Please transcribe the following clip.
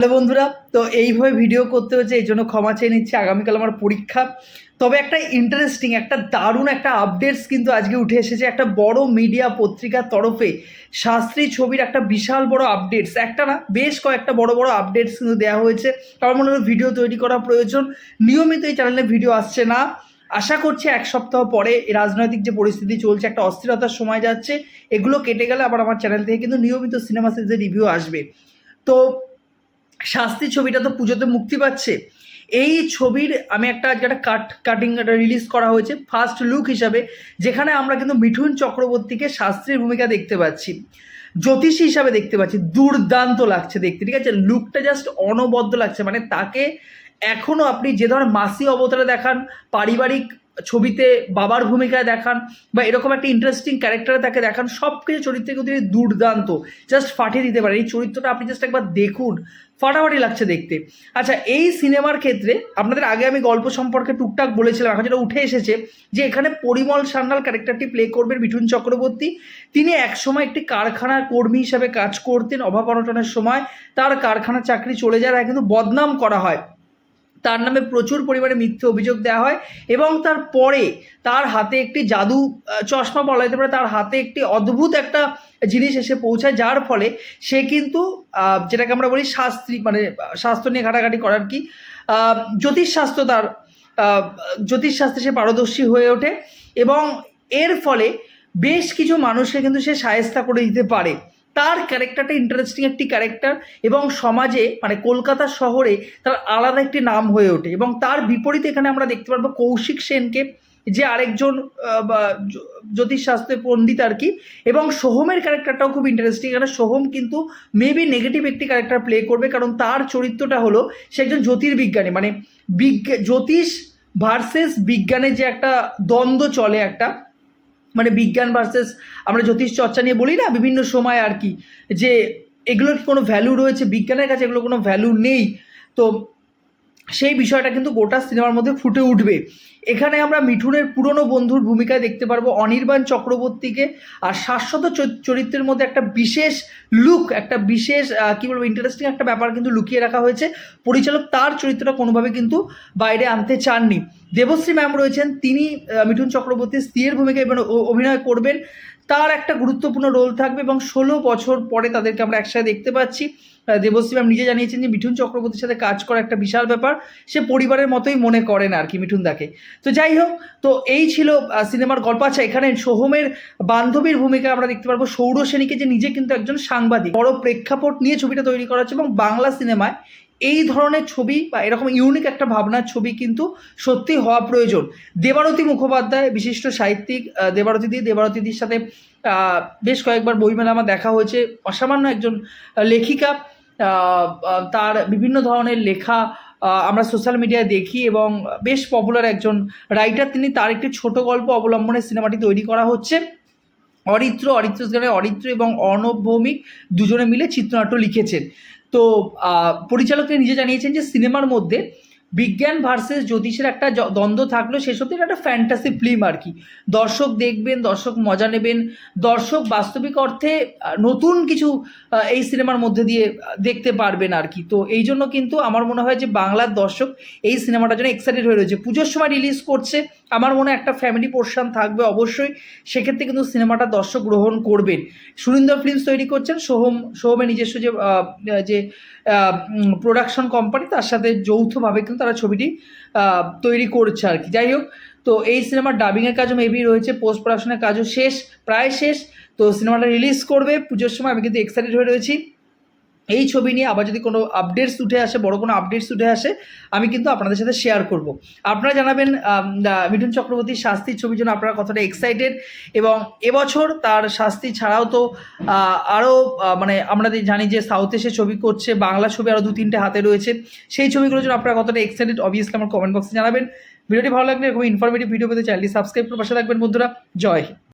Hello বন্ধুরা, তো এইভাবে ভিডিও করতে হচ্ছে, এই জন্য ক্ষমা চেয়ে নিচ্ছি। আগামীকাল আমার পরীক্ষা। তবে একটা ইন্টারেস্টিং একটা দারুণ একটা আপডেটস কিন্তু আজকে উঠে এসেছে। একটা বড় মিডিয়া পত্রিকার তরফে শাস্ত্রী ছবির একটা বিশাল বড় আপডেটস একটা না, বেশ কয়েকটা বড় বড় আপডেটস কিন্তু দেওয়া হয়েছে। আমার মনে হলো ভিডিও তৈরি করা প্রয়োজন। নিয়মিত এই চ্যানেলে ভিডিও আসছে না। আশা করছি এক সপ্তাহ পরে রাজনৈতিক যে পরিস্থিতি চলছে, একটা অস্থিরতার সময় যাচ্ছে। এগুলো কেটে গেলে আবার আমার চ্যানেল থেকে কিন্তু নিয়মিত সিনেমা সিরিজের রিভিউ আসবে। তো শাস্তি ছবিটা তো পুজোতে মুক্তি পাচ্ছে। এই ছবির আমি একটা আজকে একটা কাট কাটিং একটা রিলিজ করা হয়েছে ফার্স্ট লুক হিসাবে, যেখানে আমরা কিন্তু মিঠুন চক্রবর্তীকে শাস্ত্রীর ভূমিকা দেখতে পাচ্ছি। জ্যোতিষী হিসাবে দেখতে পাচ্ছি, দুর্দান্ত লাগছে দেখতে, ঠিক আছে? লুকটা জাস্ট অনবদ্য লাগছে মানে তাকে এখনও আপনি যে ধরনের মাসি অবতারে দেখান, পারিবারিক ছবিতে বাবার ভূমিকায় দেখান বা এরকম একটা ইন্টারেস্টিং ক্যারেক্টারে তাকে দেখান সব কিছু চরিত্রে কিন্তু তিনি দুর্দান্ত। জাস্ট ফাটিয়ে দিতে পারেন। এই চরিত্রটা আপনি জাস্ট একবার দেখুন। ফাটাফাটি লাগছে দেখতে। আচ্ছা এই সিনেমার ক্ষেত্রে আপনাদের আগে আমি গল্প সম্পর্কে টুকটাক বলেছিলাম, এখন যেটা উঠে এসেছে যে এখানে পরিমল সান্যাল ক্যারেক্টারটি প্লে করবেন মিঠুন চক্রবর্তী। তিনি একসময় একটি কারখানার কর্মী হিসাবে কাজ করতেন অভাব অনটনের সময়। তার কারখানার চাকরি চলে যায় কিন্তু বদনাম করা হয়। তার নামে প্রচুর পরিমাণে মিথ্যে অভিযোগ দেওয়া হয় এবং তারপরে তার হাতে একটি জাদু চশমা বলা যেতে পারে, তার হাতে একটি অদ্ভুত একটা জিনিস এসে পৌঁছায়, যার ফলে সে কিন্তু যেটাকে আমরা বলি শাস্ত্রী মানে স্বাস্থ্য নিয়ে ঘাটাঘাটি করার কি জ্যোতিষশাস্ত্র তার জ্যোতিষশাস্ত্রে সে পারদর্শী হয়ে ওঠে এবং এর ফলে বেশ কিছু মানুষকে কিন্তু সে সায়স্তা করে দিতে পারে। তার ক্যারেক্টারটা ইন্টারেস্টিং একটি ক্যারেক্টার এবং সমাজে মানে কলকাতা শহরে তার আলাদা একটি নাম হয়ে ওঠে এবং তার বিপরীতে এখানে আমরা দেখতে পারব কৌশিক সেনকে যে আরেকজন আহ, বা জ- জ্যোতিষশাস্ত্রের পণ্ডিত আর কি এবং সোহমের ক্যারেক্টারটাও খুব ইন্টারেস্টিং কারণ সোহম কিন্তু মেবি নেগেটিভ একটি ক্যারেক্টার প্লে করবে কারণ তার চরিত্রটা হলো সে একজন জ্যোতির্বিজ্ঞানী মানে বিজ্ঞা জ্যোতিষ ভার্সেস বিজ্ঞানের যে একটা দ্বন্দ্ব চলে একটা মানে বিজ্ঞান ভার্সেস আমরা জ্যোতিষ চর্চা নিয়ে বলি না, বিভিন্ন সময় আর কি, যে এগুলোর কোনো ভ্যালু রয়েছে বিজ্ঞানের কাছে এগুলো কোনো ভ্যালু নেই। তো সেই বিষয়টা কিন্তু গোটা সিনেমার মধ্যে ফুটে উঠবে। এখানে আমরা মিঠুনের পুরনো বন্ধুর ভূমিকায় দেখতে পারব অনির্বাণ চক্রবর্তীকে আর শাশ্বত চরিত্রের মধ্যে একটা বিশেষ লুক একটা বিশেষ কী বলব ইন্টারেস্টিং একটা ব্যাপার কিন্তু লুকিয়ে রাখা হয়েছে। পরিচালক তার চরিত্রটা কোনোভাবে কিন্তু বাইরে আনতে চাননি। দেবশ্রী ম্যাম রয়েছেন, তিনি মিঠুন চক্রবর্তীর স্ত্রীর ভূমিকায় অভিনয় করবেন। তার একটা গুরুত্বপূর্ণ রোল থাকবে এবং ষোলো বছর পরে তাদেরকে আমরা একসাথে দেখতে পাচ্ছি। দেবশ্রী ম্যাম নিজে জানিয়েছেন যে মিঠুন চক্রবর্তীর সাথে কাজ করা একটা বিশাল ব্যাপার। সে পরিবারের মতোই মনে করেন আর কি মিঠুন দাকে তো যাই হোক, তো এই ছিল সিনেমার গল্প। আচ্ছা এখানে সোহমের বান্ধবীর ভূমিকা আমরা দেখতে পারব। সৌর সেনীকে যে নিজে কিন্তু একজন সাংবাদিক। বড় প্রেক্ষাপট নিয়ে ছবিটা তৈরি করা হচ্ছে এবং বাংলা সিনেমায় এই ধরনের ছবি বা এরকম ইউনিক একটা ভাবনার ছবি কিন্তু সত্যি হওয়া প্রয়োজন। দেবারতী মুখোপাধ্যায়, বিশিষ্ট সাহিত্যিক দেবারতী দি দেবারতীদির সাথে বেশ কয়েকবার বইমেলা আমার দেখা হয়েছে। অসামান্য একজন লেখিকা। তার বিভিন্ন ধরনের লেখা আমরা সোশ্যাল মিডিয়ায় দেখি এবং বেশ পপুলার একজন রাইটার তিনি তার একটি ছোট গল্প অবলম্বনে সিনেমাটি তৈরি করা হচ্ছে। অরিত্র অরিত্র গানে অরিত্র এবং অর্ণব ভৌমিক দুজনে মিলে চিত্রনাট্য লিখেছেন। তো পরিচালককে নিজে জানিয়েছেন যে সিনেমার মধ্যে বিজ্ঞান ভার্সেস জ্যোতিষের একটা দ্বন্দ্ব থাকল অব্দি এটা একটা ফ্যান্টাসি ফিল্ম আর কি। দর্শক দেখবেন, দর্শক মজা নেবেন, দর্শক বাস্তবিক অর্থে নতুন কিছু এই সিনেমার মধ্যে দিয়ে দেখতে পারবেন আর কি। তো এই জন্য কিন্তু আমার মনে হয় যে বাংলার দর্শক এই সিনেমাটার জন্য এক্সাইটেড হয়ে রয়েছে। পুজোর সময় রিলিজ করছে, আমার মনে হয় একটা ফ্যামিলি পোর্শন থাকবে অবশ্যই। সেক্ষেত্রে কিন্তু সিনেমাটা দর্শক গ্রহণ করবেন। সুরিন্দর ফিল্মস তৈরি করছেন, সোহম, সোহমের নিজস্ব যে যে প্রোডাকশন কোম্পানি তার সাথে যৌথভাবে কিন্তু তারা ছবিটি তৈরি করছে আর কি। যাই হোক, তো এই সিনেমার ডাবিংয়ের কাজও মেবি রয়েছে পোস্ট প্রোডাকশনের কাজও শেষ, প্রায় শেষ। তো সিনেমাটা রিলিজ করবে পুজোর সময়, আমি কিন্তু এক্সাইটেড হয়ে রয়েছি। এই ছবি নিয়ে আবার যদি কোনো আপডেটস উঠে আসে, বড় কোনো আপডেটস উঠে আসে, আমি কিন্তু আপনাদের সাথে শেয়ার করব। আপনারা জানাবেন মিঠুন চক্রবর্তীর শাস্তির ছবির জন্য আপনারা কতটা এক্সাইটেড এবং এবছর তার শাস্তি ছাড়াও তো আরও মানে আমরা জানি যে সাউথে সে ছবি করছে, বাংলা ছবি আরও দু তিনটে হাতে রয়েছে, সেই ছবিগুলোর জন্য আপনারা কতটা এক্সাইটেড অবভিয়াসলি আমার কমেন্ট বক্সে জানাবেন। ভিডিওটি ভালো লাগলে এরকম ইনফরমেটিভ ভিডিও পেতে চ্যানেলটি সাবস্ক্রাইব করে পাশে থাকবেন বন্ধুরা। জয়।